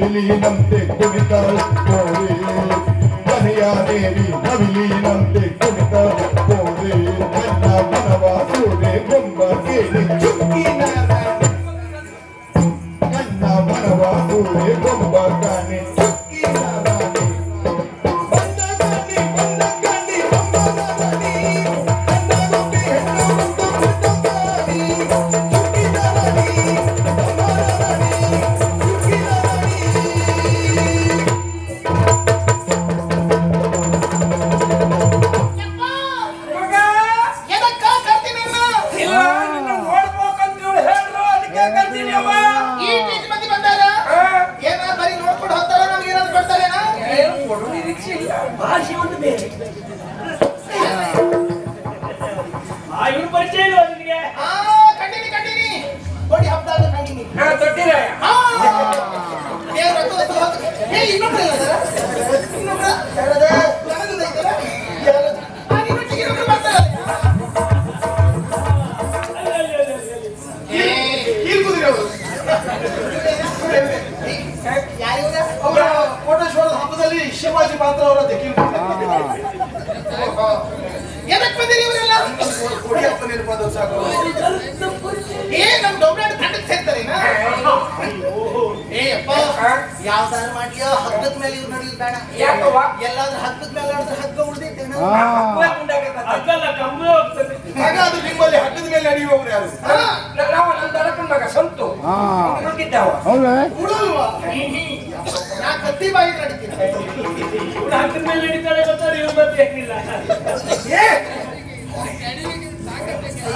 நவிலீனம் தே குடித்தால் கோடி கனியா தேவி நவிலீனம் தே ನೆನಪಾದ ಸಾಕು ಏ ನಮ್ ಡೊಬ್ರಾಡ್ ತಂಡಕ್ಕೆ ಸೇರ್ತಾರೇನ ಏ ಅಪ್ಪ ಯಾವ್ದಾದ್ರು ಮಾಡ್ಲಿಯೋ ಹಗ್ಗದ ಮೇಲೆ ಇವ್ರು ನಡೆಯುದು ಬೇಡ ಯಾಕವ್ವ? ಎಲ್ಲಾದ್ರೂ ಹಗ್ಗದ ಮೇಲೆ ಆಡಿದ್ರೆ ಹಗ್ಗ ಉಳ್ದೈತೇನ? ಉಂಡಾಗತ್ತ ಅದ್ದಲ್ಲ ಹೋಗ್ತದೆ. ಹಾಗಾದ್ರೆ ನಿಮ್ಮಲ್ಲಿ ಹಗ್ಗದ ಮೇಲೆ ನಡೆಯುವವರು ಯಾರು? ನಾವು ನನ್ನ ದಡಕನ್ ಮಗ ಸಂತು. ಹುಡುಗಿದ್ದಾವ ಉಡಲ್ವಾ? ನಾ ಕತ್ತಿ ಬಾಯಿ ನಡಿತೀನಿ ಇವ್ರು ಮೇಲೆ ಹಿಡಿತಾರೆ ಗೊತ್ತಾರೆ ಇವ್ರ ಏ!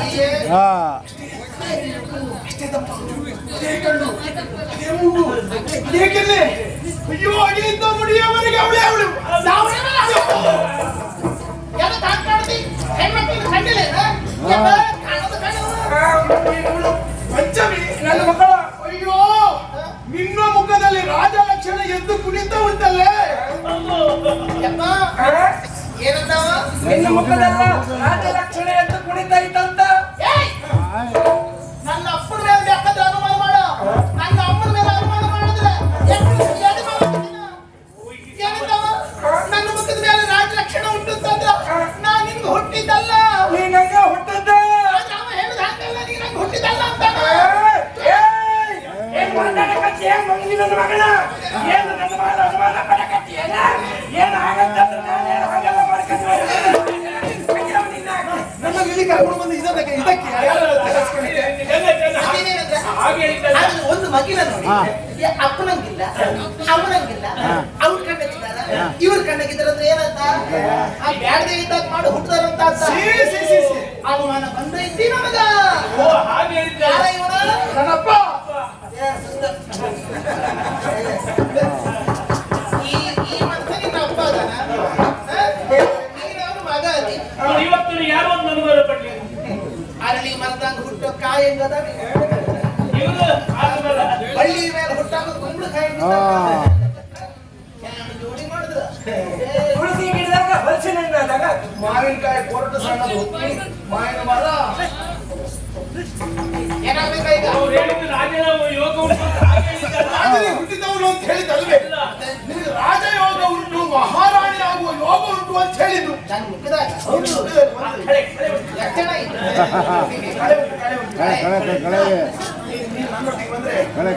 ಅಯ್ಯೇ, ಅದೇ ಕಣ್ಣು ಅದೇ ಮೂಗು ಅದೇ ಮಾತಾಡಕತ್ತಿ ಏನ್ ಮಂಗಿ ನನ್ನ ಮಗನ ಏನು ನನ್ನ ಮಗನ ಅನುಮಾನ ಪಡಕತ್ತಿ ಏನ? ಏನ್ ಆಗತ್ತಂದ್ರೆ ನಾನೇನು ಹಾಗೆಲ್ಲ ಮಾಡ್ಕೊಂಡು ನಮಗೆ ಇಲ್ಲಿ ಕರ್ಕೊಂಡು ಬಂದು ಇದಕ್ಕೆ ಇದಕ್ಕೆ ಒಂದು ಮಗಿನ ನೋಡಿ ಅಪ್ಪನಂಗಿಲ್ಲ ಅಮ್ಮನಂಗಿಲ್ಲ ಅವ್ರ ಕಣ್ಣಗಿದ್ದಾರ ಇವ್ರ ಕಣ್ಣಗಿದ್ದಾರ ಅಂದ್ರೆ ಏನಂತ? ಆ ಬ್ಯಾಡದೆ ಇದ್ದಾಗ ಮಾಡಿ ಹುಟ್ಟದಾರ ಅಂತ ಸಿ, ಸಿ, ಸಿ, ಸಿ. ಅವಮಾನ ಬಂದೈತಿ ನಮಗ ಓ ಹಾಗೆ ಇವನ? ನನ್ನಪ್ಪ. ಇವತ್ತು ಯಾರೋ ಒಂದು ಅನುಭವ ಪಡ್ಲಿ ಹುಟ್ಟೋ ಕಾಯಿ ಹೆಂಗದ ಇವರು ಬಳ್ಳಿ ಮೇಲೆ ಹುಟ್ಟಾಗ ಜೋಡಿ ಗಿಡದಾಗ ಹೊಲಸಿನ ಹಣ್ಣಾದಾಗ ಮಾವಿನಕಾಯಿ ಕೊರಟು ಸಣ್ಣದು ಮಾವಿನ ಮರ ಹುಟ್ಟಿದವನು ಅಂತ ಹೇಳಿದಲ್ವೇ. ನಿನಗೆ ರಾಜಯೋಗ ಉಂಟು ಮಹಾರಾಣಿ ಆಗುವ ಯೋಗ ಉಂಟು ಅಂತ ಹೌದು, ಕಳೆ,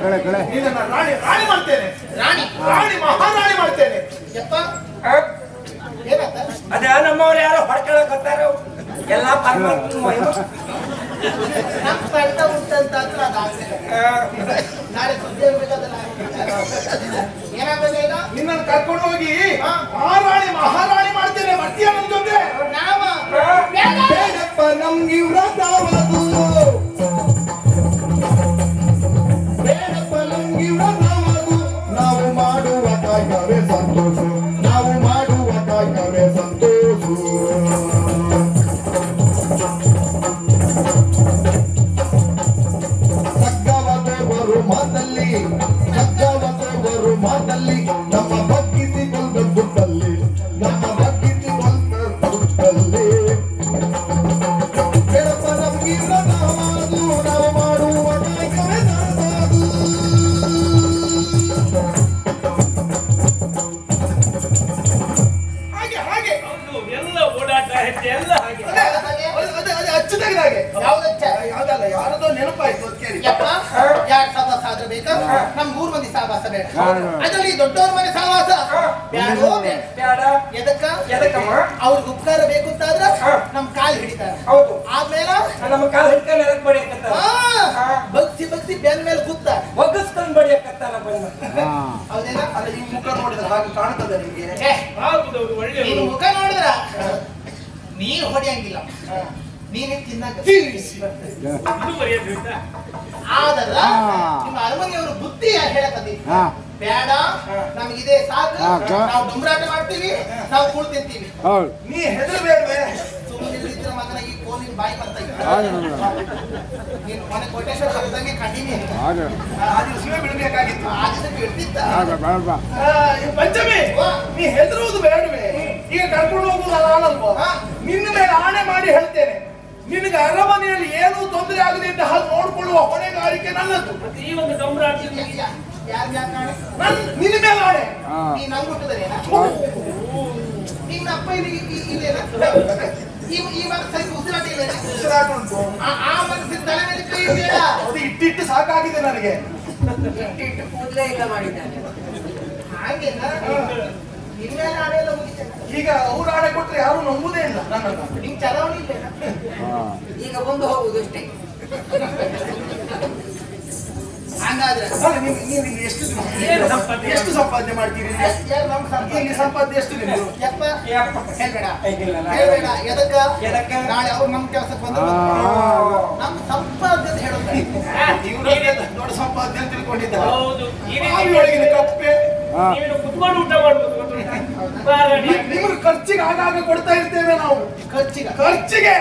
ಕಳೆ? ಕಳೆ ರಾಣಿ ರಾಣಿ ಮಾಡ್ತೇನೆ. ರಾಣಿ. ರಾಣಿ ಮಹಾರಾಣಿ ಮಾಡ್ತೇನೆ. ಅದೇ ಆ, ಏನಂತ? ಅದ ನಮ್ಮವ್ರು ಯಾರೋ ಹೊಡ್ಕೊಳಕತ್ತಾರ ಎಲ್ಲಾ ಪರಮಾತ್ಮ ಅಂದ್ರೆ ಅದು ಆಗ್ತದೆ ಆ, ನಾಳೆ ಸುದ್ದಿ ಆಗ್ಬೇಕದಲ್ಲ ಏನಾಗ್ಬೇಕು ಈಗ ನಿನ್ನನ್ನು ಕರ್ಕೊಂಡು ಹೋಗಿ ಮಹಾರಾಣಿ ಮಹಾರಾಣಿ ಮಾಡ್ತೇನೆ ಬರ್ತೀಯ ನಮ್ ಜೊತೆ? ನಾವ? ನಮ್ಗೆ ವ್ರತವದು ಸಗ್ಗವ ದೇವರು ಮಾತಲ್ಲಿ ನಮ್ಮ ಬಗ್ಗಿಸಿಕೊಂಡ ನಮ್ಮ ಬಗ್ಗಿಸಿಕೊಂಡ ದುಡ್ಡಲ್ಲಿ. ಬೆಳಪ ನಮಗಿಲ್ಲ ನಾವಾದು ನಾವು ಮಾಡುವ ಕಾಯಕವೇ ನಾವಾದು ಹಾಗೆ ಹಾಗೆ. ಎಲ್ಲ ಓಡಾಟ ಎಲ್ಲ ಹಾಗೆ. ಅದೇ ಅದೇ ಹಾಗೆ. ಯಾವ್ದಲ್ಲ ಯಾರದೋ ನೆನಪಾಯ್ತು ಅಂತ ಕೇಳಿ ಯಾರ್ ಸಹವಾಸ ಆದ್ರೂ ಬೇಕಾ? ನಮ್ ಮೂರ್ ಮಂದಿ ಸಹವಾಸ ಬೇಡ. ಅದ್ರಲ್ಲಿ ದೊಡ್ಡವ್ರ ಮನೆ ಸಹವಾಸ. ಬ್ಯಾಡೋ ಬೇಡ. ಎದಕ್ಕ? ಎದಕ್ಕಮ್ಮ? ಅವ್ರಿಗೆ ಉಪಕಾರ ಬೇಕು ಅಂತಾದ್ರ ನಮ್ ಕಾಲ್ ಹಿಡಿತಾರೆ. ಹೌದು. ಆದ್ಮೇಲೆ? ನಮ್ಮ ಕಾಲ್ ಹಿಡ್ಕೊಂಡು ಎದಕ್ ಬಡಿಯಕತ್ತಾರ ಆ, ಬಗ್ಸಿ ಬಗ್ಸಿ ಬೆನ್ ಮೇಲೆ ಕೂತ. ಒಗ್ಗಸ್ಕೊಂಡ್ ಬಡಿಯಕತ್ತಾರ ಬಂದ ಹೌದೇನ? ಅಲ್ಲ ಈ ಮುಖ ನೋಡಿದ್ರ ಹಾಗೆ ಕಾಣ್ತದ ನಿಮ್ಗೆ. ಮುಖ ನೋಡಿದ್ರ? ನೀರ್ ಹೊಡಿಯಂಗಿಲ್ಲ. ನೀನೇ ತಿನ್ನಕ ಇದು ಬರೆಯೋದ್ರಿಂದ ಆದಲ್ಲ ನಿಮ್ಮ ಅರಮನೆಯವರು ಬುದ್ಧಿ ಹೇಳಕತ್ತಿ? ಬೇಡ ನಮ್ಗಿದೆ ಸಾಕು. ನಾವು ಡುಂಬ್ರಾಟ ಮಾಡ್ತೀವಿ ನಾವು ಕೂಳ್ ತಿಂತೀವಿ. ನೀ ಹೆದರ್ಬೇಡ್ವೆ. ಸುಮ್ಮನೆ ಇದ್ರ ಮಗನ ಈ ಕೋಲಿನ ಬಾಯಿ ಬರ್ತಾ ನೀನು ಮನೆ ಕೋಟೇಶ್ವರ ಕರೆದಂಗೆ ಕಂಟಿನ್ಯೂ ಆ ದಿವಸವೇ ಬಿಡ್ಬೇಕಾಗಿತ್ತು. ಆ ದಿವಸ ಈ ಪಂಚಮಿ. ನೀ ಹೆದರುವುದು ಬೇಡವೆ. ಈಗ ಕರ್ಕೊಂಡು ಹೋಗುದು ಅಲ್ಲ ಹಾ. ನಿನ್ನ ಮೇಲೆ ಆಣೆ ಮಾಡಿ ಹೇಳ್ತೇನೆ. ನಿನಗೆ ಅರಮನೆಯಲ್ಲಿ ಏನೂ ತೊಂದರೆ ಆಗದೆ ಅಂತ ಹಾಗೆ ನೋಡ್ಕೊಳ್ಳುವ ಹೊಣೆಗಾರಿಕೆ ನನ್ನದು. ಈ ಒಂದು ಡೊಂಬರಾಟ ಯಾರು ಯಾರು ಕಾಣೆ? ನನ್ ನಿನ್ನ ಮೇಲೆ ನಿನ್ನ ಅಪ್ಪ ಇಲ್ಲಿ ಉಸಿರಾಟ ಉಸಿರಾಟ ಉಂಟು. ಆ ಮನಸ್ಸಿನ ತಲೆ ಮೇಲೆ ಕೈ ಬೇಡ? ಅದು ಇಟ್ಟಿಟ್ಟು ಸಾಕಾಗಿದೆ ನನಗೆ. ಇಟ್ಟಿಟ್ಟು ಕೂದಲೇ ಇಲ್ಲ ಮಾಡಿದ್ದಾನೆ. ಹಾಗೆ ನಿನ್ನೆಲ್ಲ ನಾಳೆ ಎಲ್ಲ ಮುಗಿತೇನೆ ಈಗ ಅವ್ರ ಹಣ ಕೊಟ್ರೆ ಯಾರು ನಂಬುದೇ ಇಲ್ಲ ನನ್ನ ನಿಂಗೆ ಚಲಾವಣೆ ಇಲ್ಲ. ಈಗ ಬಂದು ಹೋಗುದು ಅಷ್ಟೇ. ಹಂಗಾದ್ರೆ. ನೀವು ಇಲ್ಲಿ ಎಷ್ಟು ಸಂಪಾದನೆ ಎಷ್ಟು ಸಂಪಾದನೆ ಮಾಡ್ತೀರಿ ಇಲ್ಲಿ? ಯಾರು ನಮ್ಮ ಸಂಪಾದನೆ? ಎಷ್ಟು ನಿಮ್ದು? ಯಪ್ಪ. ಯಪ್ಪ. ಹೇಳ್ಬೇಡ. ಹೇಳ್ಬೇಡ. ಎದಕ್ಕ? ಎದಕ್ಕ? ನಾಳೆ ಅವ್ರು ನಮ್ಮ ಕೆಲಸಕ್ಕೆ ಬಂದ್ರು. ನಮ್ಮ ಸಂಪಾದನೆ ಅಂತ ಹೇಳೋದು. ದೊಡ್ಡ ಸಂಪಾದನೆ ಅಂತ ತಿಳ್ಕೊಂಡಿದ್ದಾರೆ ಕಪ್ಪೆ. ನೀನು ಕುತ್ಕೊಂಡು ಊಟ ಮಾಡ್ಬೋದು ನಿಮ್ಗೆ ಖರ್ಚಿಗೆ ಆಗಾಗ ಕೊಡ್ತಾ ಇರ್ತೇವೆ ನಾವು. ಖರ್ಚಿಗೆ. ಖರ್ಚಿಗೆ.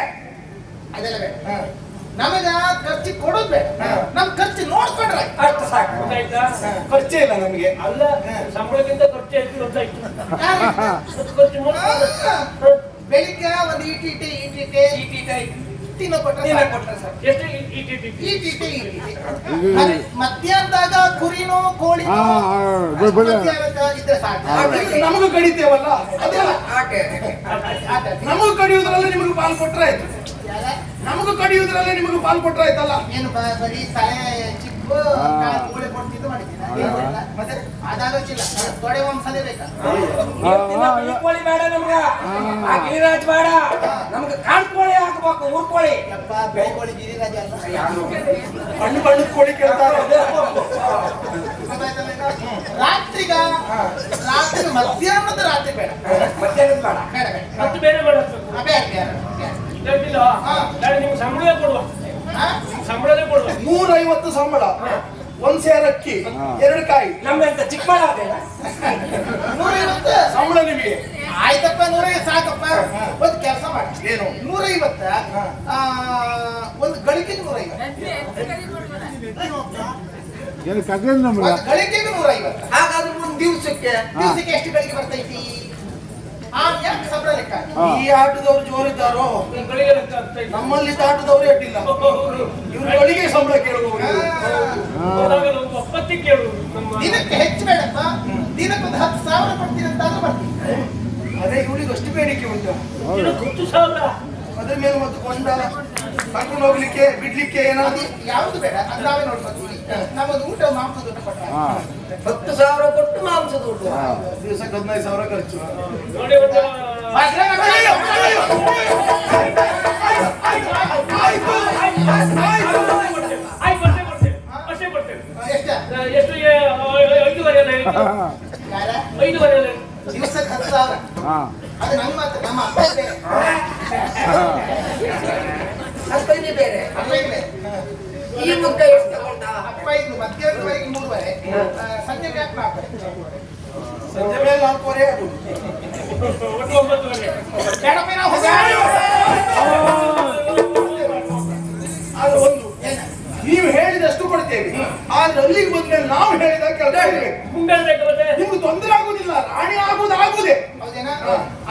ಅದೆಲ್ಲ ಬೇಡ. ನಮಗ ಖರ್ಚು ಕೊಡೋದು ಬೇಡ. ನಮ್ ಖರ್ಚು ನೋಡ್ಕೊಂಡ್ರೆ. ಅಷ್ಟು ಸಾಕು. ಗೊತ್ತಾಯ್ತಾ? ಖರ್ಚೇ ಇಲ್ಲ ನಮಗೆ. ಅಲ್ಲ ಸಂಬಳಕ್ಕಿಂತ ಖರ್ಚು ಹೆಚ್ಚು ಗೊತ್ತಾಯ್ತು. ಖರ್ಚು ಬೆಳಿಗ್ಗೆ ಒಂದು ಈಟಿಟೆ ಈಟಿಟೆ ಈಟೀಟೆ ಮಧ್ಯಾಹ್ನದಾಗ ಕುರಿನೋ ಕೋಳಿನೋ ಅದು ನಮಗೂ ಕಡಿತೇವಲ್ಲ ನಮಗೂ ಕಡಿಯುವುದ್ರಲ್ಲೇ ನಿಮಗೆ ಪಾಲ್ ಕೊಟ್ರೆ ಆಯ್ತು ನಮಗೂ ಕಡಿಯುವುದ್ರಲ್ಲೇ ನಿಮಗೆ ಪಾಲ್ ಕೊಟ್ರೆ ಆಯ್ತಲ್ಲ ಏನು ಬರೀ ತಲೆ ಕಾಲು ಮೂಳೆ ಕೊಡ್ತಿದ್ದು ಮಾಡಿದ್ದೀನಿ. ಮತ್ತೆ ಅದಾಗೋಚಿಲ್ಲ ತೊಡೆ ಒಂದ್ಸಲ ಬೇಕಾ ಕೋಳಿ ಬೇಡ ನಮ್ಗ ಗಿರಿರಾಜ್ ಬೇಡ ನಮ್ಗೆ ಕಾಡ್ಕೋಳಿ ಹಾಕ್ಬೇಕು ಊರ್ಕೋಳಿ ಯಪ್ಪ ಬೆಳಿಗೋಳಿ ಗಿರಿರಾಜ ಅಲ್ಲ ಹಣ್ಣು ಬಣ್ಣದ ಕೋಳಿ ಕೇಳ್ತಾರೆ? ರಾತ್ರಿಗ ರಾತ್ರಿ ಮಧ್ಯಾಹ್ನದ ರಾತ್ರಿ ಬೇಡ. ಮಧ್ಯಾಹ್ನದ ಬೇಡ. ಬೇಡ ಬೇಡ. ಮತ್ತೆ ಬೇರೆ ಬೇಡ ಬೇಡ ಬೇಡ. ನಿಮ್ಗೆ ಸಂಬಳವೇ ಕೊಡುವ? ಸಂಬಳನೇ ಕೊಡುವ. ನೂರೈವತ್ತು ಸಂಬಳ. ಒಂದ್ ಸೇರ್ ಅಕ್ಕಿ ಎರಡು ಕಾಯಿ. ನಮ್ಗಂತ ಚಿಕ್ಕಬಾಳ ಅದೇ ನೂರೈವತ್ತು? ಸಂಬಳ ನಿಮಗೆ. ಆಯ್ತಪ್ಪ ನೂರೈವತ್ತು ಸಾಕಪ್ಪ ಒಂದು ಕೆಲಸ ಮಾಡಿ ಏನು ಒಂದು ಗಳಿಕೆಗೆ ನೂರೈವತ್ತು ಏನು ಕಥೆ ನೂರ ಐವತ್ತು. ಗಳಿಕೆಗೆ ಹಾಗಾದ್ರೆ ಒಂದು ದಿವಸಕ್ಕೆ ದಿವಸಕ್ಕೆ ಎಷ್ಟು ಗಳಿಗೆ ಬರ್ತೈತಿ ಈ ಆಟದವ್ರು ಜೋರಿದ್ದಾರೋ ನಮ್ಮಲ್ಲಿ ಆಟದವ್ರು ಎಟ್ಟಿಲ್ಲ. ಇವ್ರು ಗಳಿಗೆ ಸಂಬಳ ಕೇಳುವವರು ದಿನಕ್ಕೆ ಹೆಚ್ಚು ಬೇಡಪ್ಪ. ದಿನಕ್ಕೆ ಒಂದು ಹತ್ತು ಸಾವಿರ ಕೊಡ್ತೀನಿ ಅಂತ ಬರ್ತೀನಿ. ಅದೇ ಇವಳಿಗೆ ಅಷ್ಟು ಬೇಡಿಕೆ ಉಂಟು. ಹತ್ತು ಸಾವಿರ? ಅದ್ರ ಮೇಲೆ ಮತ್ತು ಕೊಂಡ ಕರ್ಕೊಂಡು ಹೋಗ್ಲಿಕ್ಕೆ ಬಿಡ್ಲಿಕ್ಕೆ ಏನಾದ್ರು? ಯಾವುದು ಬೇಡ ಅದು ನಾವೇ ನೋಡ್ಕೊತೀವಿ ನಮ್ಮದು ಊಟ ಮಾಂಸದ ಊಟ ಕೊಟ್ಟ ಹತ್ತು ಸಾವಿರ ಕೊಟ್ಟು ಮಾಂಸದ ಊಟ. ದಿವಸಕ್ಕೆ ಹದಿನೈದು ಸಾವಿರ ಖರ್ಚು. ಎಷ್ಟ? ಐದೂವರೆ ಅಲ್ಲ ಹೇಳಿದ್ದು? ಯಾರ? ಐದೂವರೆ ಅಲ್ಲ ದಿವಸಕ್ಕೆ ಹತ್ತು ಸಾವಿರ. ಅದು ನಮ್ಮ ನಮ್ಮ ಅಪ್ಪನೇ ಬೇರೆ ಈ ಮುಖ ಎಷ್ಟು ತಗೊಂಡ ಅಪ್ಪ ಇದು ಮಧ್ಯಾಹ್ನದವರೆಗೆ ಮೂರುವರೆ. ಸಂಜೆ ಬ್ಯಾಕ್ ಸಂಜೆ ಮೇಲೆ ನಾಲ್ಕೂವರೆ ಅದು. ಒಂದು. ನೀವು ಹೇಳಿದಷ್ಟು ಆ ಆದ್ರೆ ಅಲ್ಲಿಗೆ ಬಂದ್ಮೇಲೆ ನಾವು ಹೇಳಿದ ನಿಮ್ಗೆ ತೊಂದರೆ ಆಗುದಿಲ್ಲ ರಾಣಿ ಆಗುದು ಆಗುದೇ. ಹೌದೇನಾ?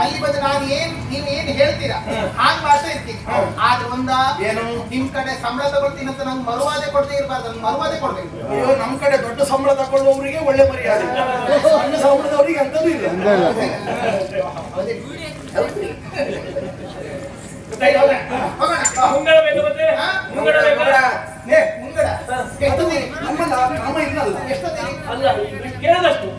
ಅಲ್ಲಿ ಬಂದು ನಾನು ಏನ್ ನೀವ್ ಏನ್ ಹೇಳ್ತೀರಾ? ಹಾಗೆ ಮಾಡ್ತಾ ಇರ್ತೀನಿ. ಆದ್ರೆ ಒಂದ ಏನು? ನಿಮ್ ಕಡೆ ಸಂಬಳ ತಗೊಳ್ತೀನಿ ಅಂತ ನಂಗೆ ಮರುವಾದೆ ಕೊಡದೆ ಇರಬಾರ್ದು ನಂಗೆ ಮರುವಾದೆ ಕೊಡ್ಬೇಕು. ಅಯ್ಯೋ ನಮ್ ಕಡೆ ದೊಡ್ಡ ಸಂಬಳ ತಗೊಳ್ಳುವವರಿಗೆ ಒಳ್ಳೆ ಮರ್ಯಾದೆ. ಸಣ್ಣ ಸಂಬಳದವರಿಗೆ ಅಂತದೂ ಇಲ್ಲ. ಹೋಗೋಣ ಮುಂಗಡ ಬೇಕು? ಮುಂಗಡ ಬೇಕಾ ನೇ, ಮುಂಗಡ ಅದು ಎಷ್ಟೊತ್ತಿಗೆ ನಮ್ಮ ನಾಮ ಇಲ್ಲಲ್ಲ ಎಷ್ಟೊತ್ತಿಗೆ ಅಲ್ಲ ಕೇಳಿದಷ್ಟು.